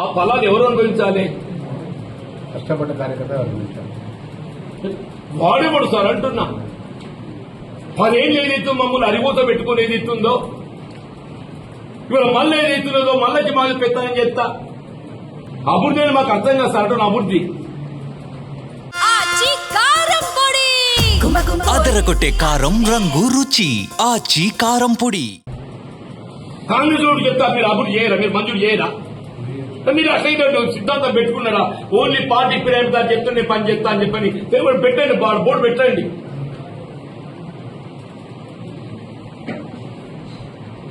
ఆ ఫలాలు ఎవరు అనుభవించాలి? కష్టపడ్డ కార్యకర్త అనుభవించాలి. వాడేవాడు సార్ అంటున్నా. పదేళ్ళు ఏదైతే మమ్మల్ని అరిగోత పెట్టుకుని ఏదైతుందో ఇవాళ మళ్ళీ ఏదైతున్నదో మళ్ళీ మాది పెత్తనం చేస్తా. అభివృద్ధి అని మాకు అర్థం కాదు సార్ అంటున్నా అభివృద్ధి అదరగొట్టే కారం రంగు రుచి. ఆచి కారం పొడి. కాంగ్రెస్ చెప్తా మీరు అభివృద్ధి చేయరా? మీరు మంజూరు చేయరా? మీరు అట్లయితే సిద్ధాంతం పెట్టుకున్నారా? ఓన్లీ పార్టీ ఫిర్యాదు చెప్తే నేను పని చేస్తా అని చెప్పని తెలుగు పెట్టండి బోర్డు బోర్డు పెట్టండి.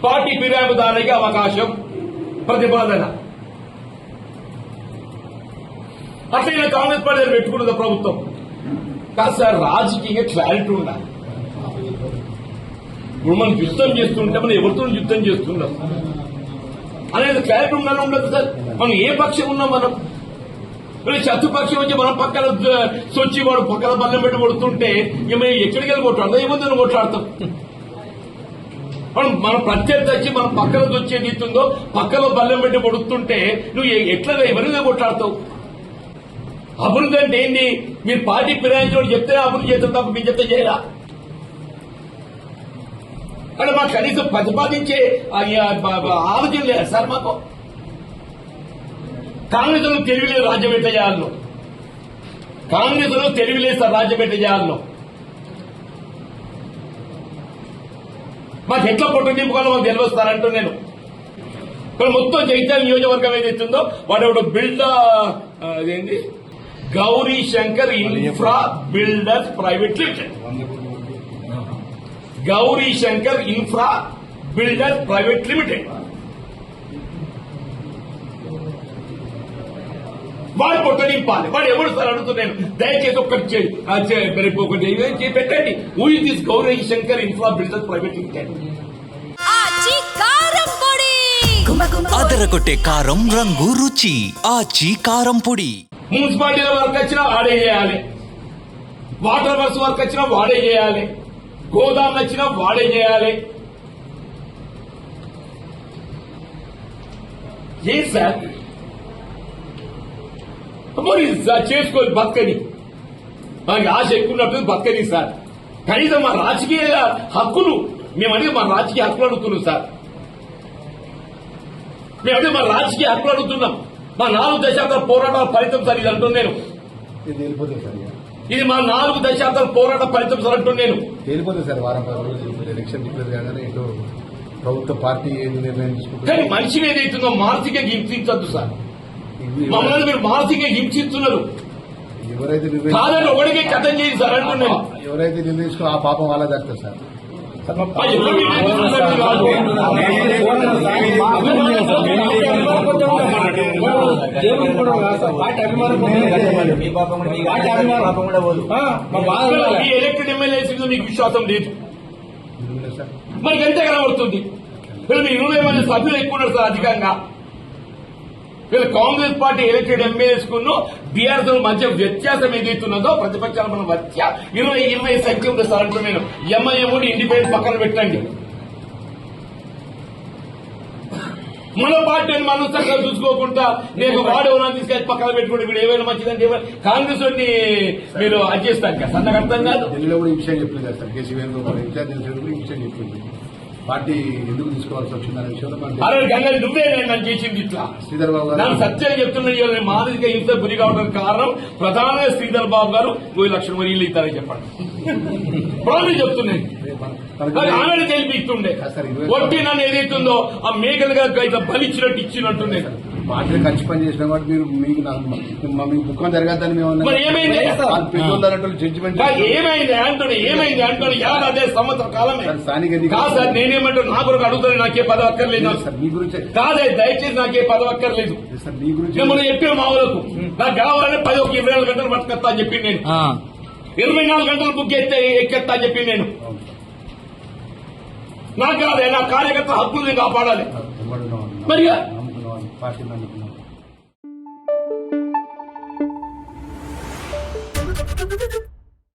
పార్టీ ఫిర్యాదుదారునికి అవకాశం ప్రతిపాదన. అట్లయినా కాంగ్రెస్ పార్టీ పెట్టుకున్నది ప్రభుత్వం. కాదు సార్ రాజకీయ క్లారిటీ ఉండాలి. ఇప్పుడు మనం యుద్ధం చేస్తుంటే మనం ఎవరితో యుద్ధం చేస్తున్నాం అనేది క్లారిటీ ఉండాలి ఉండదు సార్. మనం ఏ పక్షం ఉన్నాం మనం ఇప్పుడు శత్రుపక్షం వచ్చి మనం పక్కన సొచ్చి వాడు పక్కన బల్లెం పెట్టి కొడుతుంటే ఇక మేము ఎక్కడికి వెళ్ళి కొట్లాడతాం ఏముందని కొట్లాడతాం మనం మన ప్రత్యర్థి వచ్చి మనం పక్కన వచ్చేది ఇస్తుందో పక్కలో బల్లెం పెట్టి కొడుతుంటే నువ్వు ఎట్లా ఎవరిగా కొట్లాడతావు? అభివృద్ధి అంటే ఏంటి మీరు పార్టీ ఫిరాయించడం చెప్తే అభివృద్ధి చేస్తాం తప్ప మీరు చెప్తే చేయరా? అంటే మాకు కనీసం ప్రతిపాదించే ఆలోచన లేదు సార్ మాకు? కాంగ్రెస్లో తెలివిలేదు రాజ్యం ఎట్లా చేయాలను. కాంగ్రెస్లో తెలివిలేదు సార్ రాజ్యం ఎట్లా చేయాలను. మాకు ఎట్లా పొట్టు నింపుకోవాలో మాకు తెలియస్తారంటూ నేను. ఇక్కడ మొత్తం జైత్యాల నియోజకవర్గం ఏదైతుందో వాడు బిల్డ్ అదేంటి? Gauri Shankar infra builders private limited. Gauri Shankar infra builder private limited. వాడు పొట్ట నింపాలి. వాడు ఎవరు సార్ అడుగుతున్నాను దయచేసి ఒక్కటి రేపు ఒకటి పెట్టండి ఊ this Gauri Shankar infra builder private limited? అదరగొట్టే కారం రంగు రుచి. ఆచి కారం పొడి. మున్సిపాలిటీల వర్క్ వచ్చినా వాడే చేయాలి. వాటర్ వర్క్స్ వర్క్ వచ్చినా వాడే చేయాలి. గోదాములు వచ్చినా వాడే చేయాలి. ఏ సార్? మరి సార్ చేసుకోవాలి బతకని. మనకి ఆశ ఎక్కువ ఉన్నట్టు బతకని సార్. కనీసం మా రాజకీయ హక్కులు మేము అనేది మా రాజకీయ హక్కులు అడుగుతున్నాం సార్. మేము అంటే మా రాజకీయ హక్కులు అడుగుతున్నాం. మా నాలుగు దశాబ్దాల పోరాటాల ఫలితం సార్ ఇది అంటున్నాను నేను ఇది మా నాలుగు దశాబ్దాల పోరాట ఫలితం సార్ నేను. తేలిపోతుంది సార్ వారం రోజులు. ఎలక్షన్ డిక్లేర్ కాగానే ఇటు ప్రభుత్వ పార్టీ ఏది నిర్ణయం కానీ మనిషిని ఏదైతుందో మానసిక హింసించద్దు సార్. మమ్మల్ని మీరు మానసిక హింసిస్తున్నారు. ఎవరైతే కాదని ఒకటికే కథం చేయండి సార్ అంటున్నాను ఎవరైతే నిర్ణయించుకో ఆ పాపం వాళ్ళ దక్కుతుంది సార్. ఆ ఎప్పుడు నిర్ణయించుకున్నట్టు కాదు. ఈ ఎలక్టెడ్ ఎమ్మెల్యేస్ మీద మీకు విశ్వాసం లేదు. మనకి ఎంత కనబడుతుంది? వీళ్ళు ఇరవై మంది సభ్యులు ఎక్కువ ఉన్నారు సార్ అధికంగా. వీళ్ళు కాంగ్రెస్ పార్టీ ఎలక్టెడ్ ఎమ్మెల్యేస్ కును బీఆర్ఎస్ మధ్య వ్యత్యాసం ఏదైతున్నదో ప్రతిపక్షాల మన మధ్య ఇరవై ఇరవై సంఖ్య ఉంది సార్ అంటూ నేను ఎంఐఎం ఇండిపెండెంట్ పక్కన పెట్టండి. మన పార్టీని మనం చక్కగా చూసుకోకుండా నేను వాడేవనా తీసుకెళ్ళి పక్కన పెట్టుకుంటే వీడు ఏమైనా మంచిదంటే కాంగ్రెస్ వాడిని మీరు అది చేస్తాను కదా సన్నగా అర్థం కాదు. ఢిల్లీలో కూడా ఈ విషయం చెప్పింది సార్. కేసీ వేణుగోపాల్ ఇన్ఛార్జ్ కూడా ఈ విషయం చెప్పింది. పార్టీ ఎందుకు తీసుకోవాల్సి వచ్చిందనే విషయంలో మనకి అరే గంగ నువ్వే నన్ను చేసింది ఇట్లా. శ్రీధర్ బాబు గారు సత్యం చెప్తున్నాను ఇవాళ నేను మానసిక హింస గురి కావడానికి కారణం ప్రధానంగా శ్రీధర్ బాబు గారు. లక్షల మరి ఇల్లు ఇస్తారని చెప్పండి. మనకి నాకు ఆమెను తెలిపిస్తుండే. ఒట్టి నన్ను ఏదైతుందో ఆ మేకలుగా ఇట్లా బలిచ్చినట్టు ఇచ్చినట్టుండే. పార్టీలో ఖర్చు పని చేసిన కాబట్టి మీరు మీకు మా- మీకు దుఃఖం జరగద్దని మేము అన్నాం. మరి ఏమైంది? వాళ్ళు జడ్జిమెంట్ ఏమైంది అంటున్నా ఏమైంది అంటున్నా యాభై అదే సంవత్సర కాలమే? స్థానిక సార్ నేనేమంటే నా కొరకు అడుగుతాను నాకే పదవి అక్కర్లేదు. సార్ మీ గురించే కాదే దయచేసి నాకే పదవి అక్కర్లేదు సార్ మీ గురించి నేను మొన్న చెప్పిన మా ఊరకు నాకు కావాలంటే పది ఒక ఇరవై నాలుగు గంటలు పట్టుకొస్తా అని చెప్పి నేను ఇరవై నాలుగు గంటలు బుక్ ఎత్తే ఎక్కెత్తా అని చెప్పి నేను నాకు కాదే నా కార్యకర్త హక్కులు కాపాడాలి మరిగా